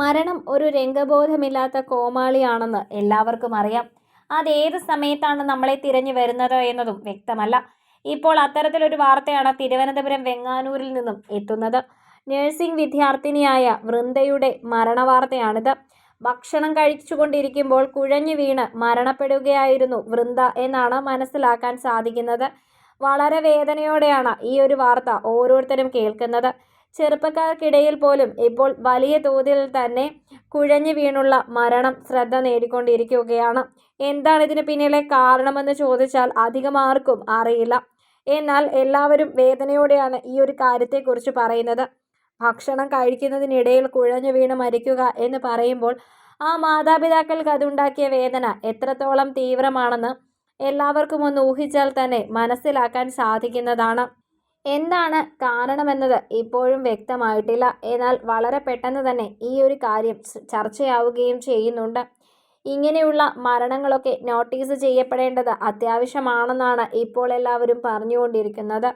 മരണം ഒരു രംഗബോധമില്ലാത്ത കോമാളിയാണെന്ന് എല്ലാവർക്കും അറിയാം. അതേത് സമയത്താണ് നമ്മളെ തിരഞ്ഞു വരുന്നത് എന്നതും വ്യക്തമല്ല. ഇപ്പോൾ അത്തരത്തിലൊരു വാർത്തയാണ് തിരുവനന്തപുരം വെങ്ങാനൂരിൽ നിന്നും എത്തുന്നത്. നഴ്സിംഗ് വിദ്യാർത്ഥിനിയായ വൃന്ദയുടെ മരണവാർത്തയാണിത്. ഭക്ഷണം കഴിച്ചുകൊണ്ടിരിക്കുമ്പോൾ കുഴഞ്ഞു വീണ് മരണപ്പെടുകയായിരുന്നു വൃന്ദ എന്നാണ് മനസ്സിലാക്കാൻ സാധിക്കുന്നത്. വളരെ വേദനയോടെയാണ് ഈ ഒരു വാർത്ത ഓരോരുത്തരും കേൾക്കുന്നത്. ചെറുപ്പക്കാർക്കിടയിൽ പോലും ഇപ്പോൾ വലിയ തോതിൽ തന്നെ കുഴഞ്ഞു വീണുള്ള മരണം ശ്രദ്ധ നേടിക്കൊണ്ടിരിക്കുകയാണ്. എന്താണ് ഇതിന് പിന്നിലെ കാരണമെന്ന് ചോദിച്ചാൽ അധികം ആർക്കും അറിയില്ല. എന്നാൽ എല്ലാവരും വേദനയോടെയാണ് ഈ ഒരു കാര്യത്തെക്കുറിച്ച് പറയുന്നത്. ഭക്ഷണം കഴിക്കുന്നതിനിടയിൽ കുഴഞ്ഞു വീണ് മരിക്കുക എന്ന് പറയുമ്പോൾ ആ മാതാപിതാക്കൾക്ക് അതുണ്ടാക്കിയ വേദന എത്രത്തോളം തീവ്രമാണെന്ന് എല്ലാവർക്കും ഒന്ന് ഊഹിച്ചാൽ തന്നെ മനസ്സിലാക്കാൻ സാധിക്കുന്നതാണ്. എന്താണ് കാരണമെന്നത്? ഇപ്പോഴും വ്യക്തമായിട്ടില്ല. എന്നാൽ വളരെ പെട്ടെന്ന് തന്നെ ഈ ഒരു കാര്യം ചർച്ചയാവുകയും ചെയ്യുന്നുണ്ട്. ഇങ്ങനെയുള്ള മരണങ്ങളൊക്കെ നോട്ടീസ് ചെയ്യപ്പെടേണ്ടത് അത്യാവശ്യമാണെന്നാണ് ഇപ്പോൾ എല്ലാവരും പറഞ്ഞുകൊണ്ടിരിക്കുന്നത്.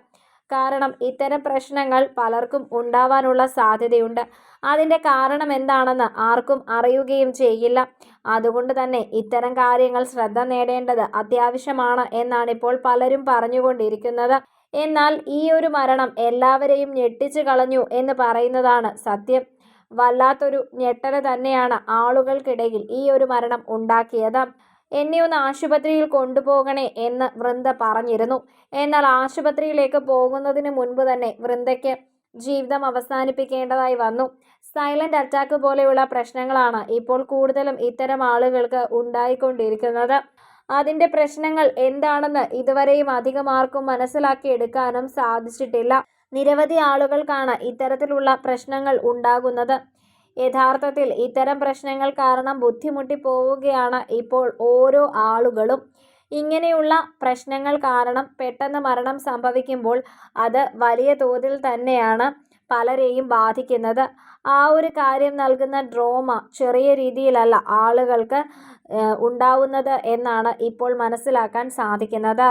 കാരണം ഇത്തരം പ്രശ്നങ്ങൾ പലർക്കും ഉണ്ടാവാനുള്ള സാധ്യതയുണ്ട്. അതിന്റെ കാരണം എന്താണെന്ന് ആർക്കും അറിയുകയും ചെയ്യില്ല. അതുകൊണ്ട് തന്നെ ഇത്തരം കാര്യങ്ങൾ ശ്രദ്ധ നേടേണ്ടത് അത്യാവശ്യമാണ് എന്നാണ് ഇപ്പോൾ പലരും പറഞ്ഞുകൊണ്ടിരിക്കുന്നത്. എന്നാൽ ഈ ഒരു മരണം എല്ലാവരെയും ഞെട്ടിച്ചു കളഞ്ഞു എന്ന് പറയുന്നതാണ് സത്യം. വല്ലാത്തൊരു ഞെട്ടൽ തന്നെയാണ് ആളുകൾക്കിടയിൽ ഈ ഒരു മരണം ഉണ്ടാക്കിയത്. എന്നെ ഒന്ന് ആശുപത്രിയിൽ കൊണ്ടുപോകണേ എന്ന് വൃന്ദ പറഞ്ഞിരുന്നു. എന്നാൽ ആശുപത്രിയിലേക്ക് പോകുന്നതിന് മുൻപ് തന്നെ വൃന്ദയ്ക്ക് ജീവിതം അവസാനിപ്പിക്കേണ്ടതായി വന്നു. സൈലന്റ് അറ്റാക്ക് പോലെയുള്ള പ്രശ്നങ്ങളാണ് ഇപ്പോൾ കൂടുതലും ഇത്തരം ആളുകൾക്ക് ഉണ്ടായിക്കൊണ്ടിരിക്കുന്നത്. അതിന്റെ പ്രശ്നങ്ങൾ എന്താണെന്ന് ഇതുവരെയും അധികം ആർക്കും മനസ്സിലാക്കിയെടുക്കാനും സാധിച്ചിട്ടില്ല. നിരവധി ആളുകൾക്കാണ് ഇത്തരത്തിലുള്ള പ്രശ്നങ്ങൾ ഉണ്ടാകുന്നത്. യഥാർത്ഥത്തിൽ ഇത്തരം പ്രശ്നങ്ങൾ കാരണം ബുദ്ധിമുട്ടി പോവുകയാണ് ഇപ്പോൾ ഓരോ ആളുകളും. ഇങ്ങനെയുള്ള പ്രശ്നങ്ങൾ കാരണം പെട്ടെന്ന് മരണം സംഭവിക്കുമ്പോൾ അത് വലിയ തോതിൽ തന്നെയാണ്. പലരെയും ബാധിക്കുന്നത്. ആ ഒരു കാര്യം നൽകുന്ന ഡ്രോമ ചെറിയ രീതിയിലല്ല ആളുകൾക്ക് ഉണ്ടാവുന്നത് എന്നാണ് ഇപ്പോൾ മനസ്സിലാക്കാൻ സാധിക്കുന്നത്.